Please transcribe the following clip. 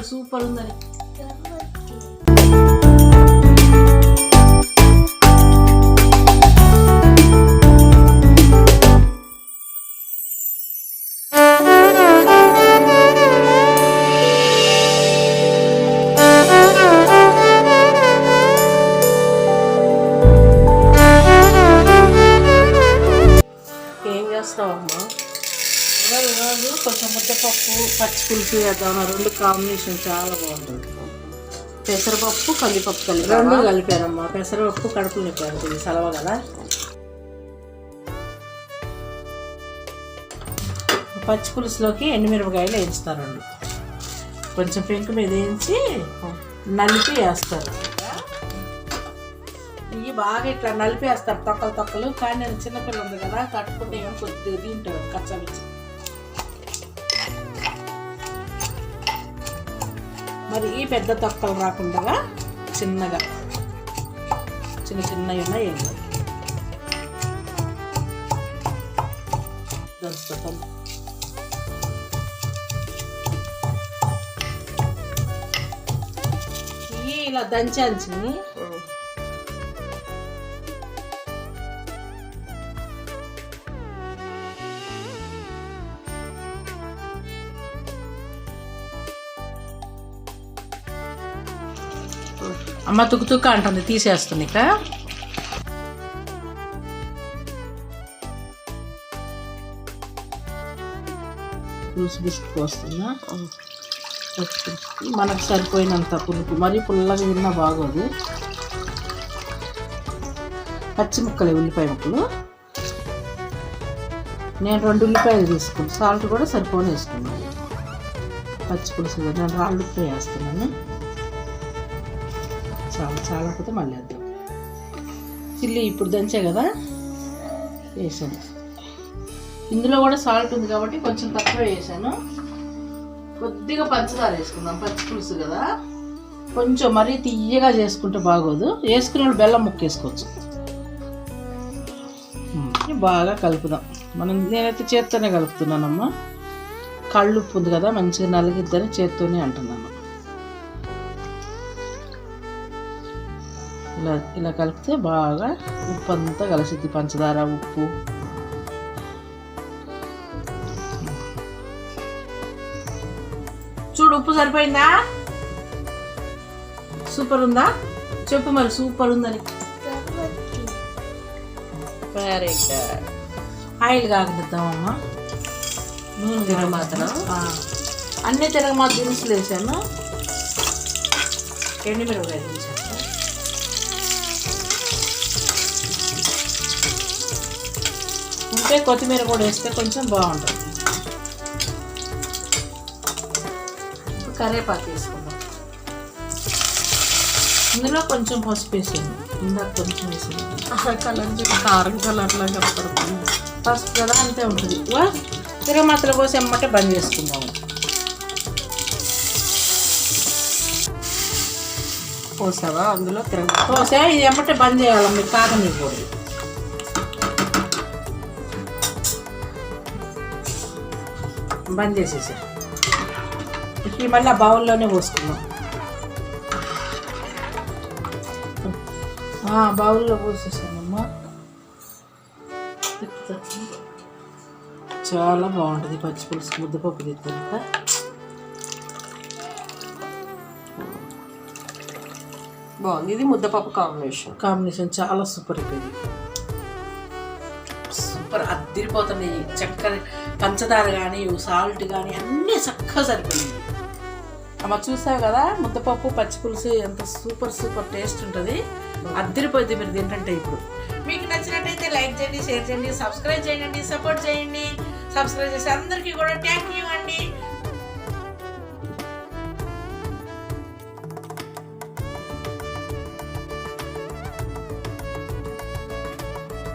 Super super ഇന്നലെ ఏం ఈరోజు కొంచెం ముద్దపప్పు పచ్చి పులుసు వేద్దాం రెండు కాంబినేషన్ చాలా బాగుంటుంది. పెసరపప్పు కందిపప్పు కలిపి రెండు కలిపారమ్మా. పెసరపప్పు కడుపు నొప్పి అనుకుంది సలవ కదా? పచ్చి పులుసులోకి ఎండుమిరపకాయలు వేయించుతారండి కొంచెం పెంకు మీద వేయించి నలిపి వేస్తారు. ఇవి బాగా ఇట్లా నలిపి వేస్తారు తొక్కలు తొక్కలు. కానీ నేను చిన్నపిల్ల ఉంది కదా కట్టుకుంటే ఏమో కొద్దిగా తింటారు కచ్చమిచ్చి మరి ఈ పెద్ద తొక్కలు రాకుండా చిన్నగా చిన్న చిన్నవి ఉన్నాయి ఏం దంచుతాం ఇలా దంచాల్సింది అమ్మ తుక్కు తుక్క అంటుంది తీసేస్తుంది ఇక పులుసు బిస్కెట్ పోస్తున్నా మనకు సరిపోయినంత పులుపు. మరీ పుల్లగా తిన్నా బాగోదు. పచ్చి ముక్కలు ఉల్లిపాయ ముక్కలు. నేను రెండు ఉల్లిపాయలు తీసుకున్నాను. సాల్ట్ కూడా సరిపోని వేసుకున్నాను. పచ్చి పులుసు నేను రాళ్ళు ఉప్పు వేస్తున్నాను. చాలా చాలా పోతే మళ్ళీ వేద్దాం. చిల్లి ఇప్పుడు దంచే కదా? వేసాను. ఇందులో కూడా సాల్ట్ ఉంది కాబట్టి కొంచెం తక్కువ వేసాను. కొద్దిగా పంచదార వేసుకుందాం పచ్చి పులుసు కదా? కొంచెం మరీ తీయగా చేసుకుంటే బాగోదు. వేసుకునే వాళ్ళు బెల్లం ముక్క వేసుకోవచ్చు. బాగా కలుపుదాం. మనం నేనైతే చేత్తోనే కలుపుతున్నానమ్మా. కళ్ళు ఉంది కదా మంచిగా నలిగిద్దని చేత్తోనే అంటున్నాను. ఇలా ఇలా కలిపితే బాగా ఉప్పు అంతా కలిసిద్ది పంచదార ఉప్పు. చూడు ఉప్పు సరిపోయిందా? సూపర్ ఉందా? చెప్పు మరి సూపర్ ఉందని వెరీ గుడ్ ఆయిల్ కాగనిద్దామమ్మా నూనె తిరగమాతనా? అన్నీ అన్ని తిరగమాత దినుసులు వేసాను. ఎండుమిరపకాయ దించాను ఉంటే కొత్తిమీర కూడా వేస్తే కొంచెం బాగుంటుంది. కరివేపాకు వేసుకుందాం. ఇందులో కొంచెం పసుపు వేసింది ఇందాక కొంచెం వేసింది కలర్ కారం కలర్ లాగా పడుతుంది పసుపు కదా అంతే ఉంటుంది. వా తిరగమాతలు పోసి అమ్మటే బంద్ చేసుకుందాము పోసావా? అందులో తిరగ. పోసా ఇది ఎమ్మటే బంద్ చేయాలి. మీరు కాకనివ్వకూడదు బంద్ చేసేసా. ఇప్పుడు మళ్ళీ ఆ బౌల్లోనే పోసుకుందాం. ఆ, బౌల్లో పోసేసానమ్మా. చాలా బాగుంటుంది పచ్చి పులుసు ముద్దపప్పు తింటుందా బాగుంది. ఇది ముద్దపప్పు కాంబినేషన్. కాంబినేషన్ చాలా సూపర్ అయిపోయింది. సూపర్ అద్దరిపోతుంది చక్కెర పంచదార కానీ సాల్ట్ కానీ అన్నీ చక్కగా సరిపోయింది. అమ్మ చూసావు కదా ముద్దపప్పు పచ్చి పులుసు ఎంత సూపర్ సూపర్ టేస్ట్ ఉంటుంది. అద్దరిపోయింది మీరు తింటుంటే ఇప్పుడు. మీకు నచ్చినట్టయితే లైక్ చేయండి షేర్ చేయండి సబ్స్క్రైబ్ చేయండి సపోర్ట్ చేయండి. సబ్స్క్రైబ్ చేసి అందరికీ కూడా థ్యాంక్ యూ అండి.